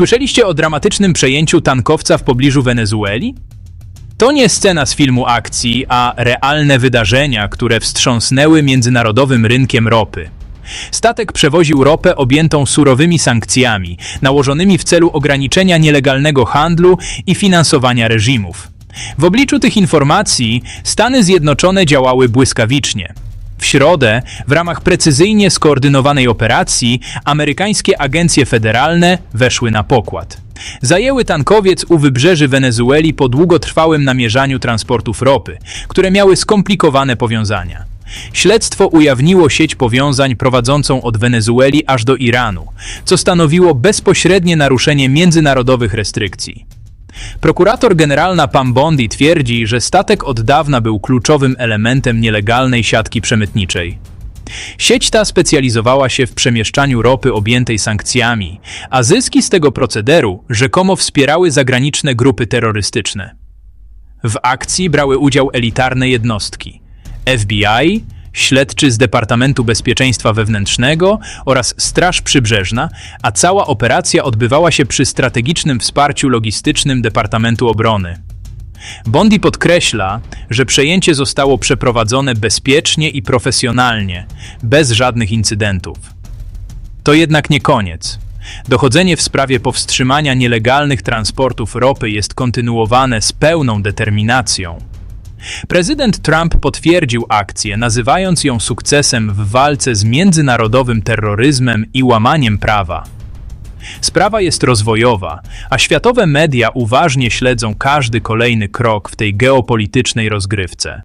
Słyszeliście o dramatycznym przejęciu tankowca w pobliżu Wenezueli? To nie scena z filmu akcji, a realne wydarzenia, które wstrząsnęły międzynarodowym rynkiem ropy. Statek przewoził ropę objętą surowymi sankcjami, nałożonymi w celu ograniczenia nielegalnego handlu i finansowania reżimów. W obliczu tych informacji Stany Zjednoczone działały błyskawicznie. W środę, w ramach precyzyjnie skoordynowanej operacji, amerykańskie agencje federalne weszły na pokład. Zajęły tankowiec u wybrzeży Wenezueli po długotrwałym namierzaniu transportów ropy, które miały skomplikowane powiązania. Śledztwo ujawniło sieć powiązań prowadzącą od Wenezueli aż do Iranu, co stanowiło bezpośrednie naruszenie międzynarodowych restrykcji. Prokurator generalna Pam Bondi twierdzi, że statek od dawna był kluczowym elementem nielegalnej siatki przemytniczej. Sieć ta specjalizowała się w przemieszczaniu ropy objętej sankcjami, a zyski z tego procederu rzekomo wspierały zagraniczne grupy terrorystyczne. W akcji brały udział elitarne jednostki FBI, śledczy z Departamentu Bezpieczeństwa Wewnętrznego oraz Straż Przybrzeżna, a cała operacja odbywała się przy strategicznym wsparciu logistycznym Departamentu Obrony. Bondi podkreśla, że przejęcie zostało przeprowadzone bezpiecznie i profesjonalnie, bez żadnych incydentów. To jednak nie koniec. Dochodzenie w sprawie powstrzymania nielegalnych transportów ropy jest kontynuowane z pełną determinacją. Prezydent Trump potwierdził akcję, nazywając ją sukcesem w walce z międzynarodowym terroryzmem i łamaniem prawa. Sprawa jest rozwojowa, a światowe media uważnie śledzą każdy kolejny krok w tej geopolitycznej rozgrywce.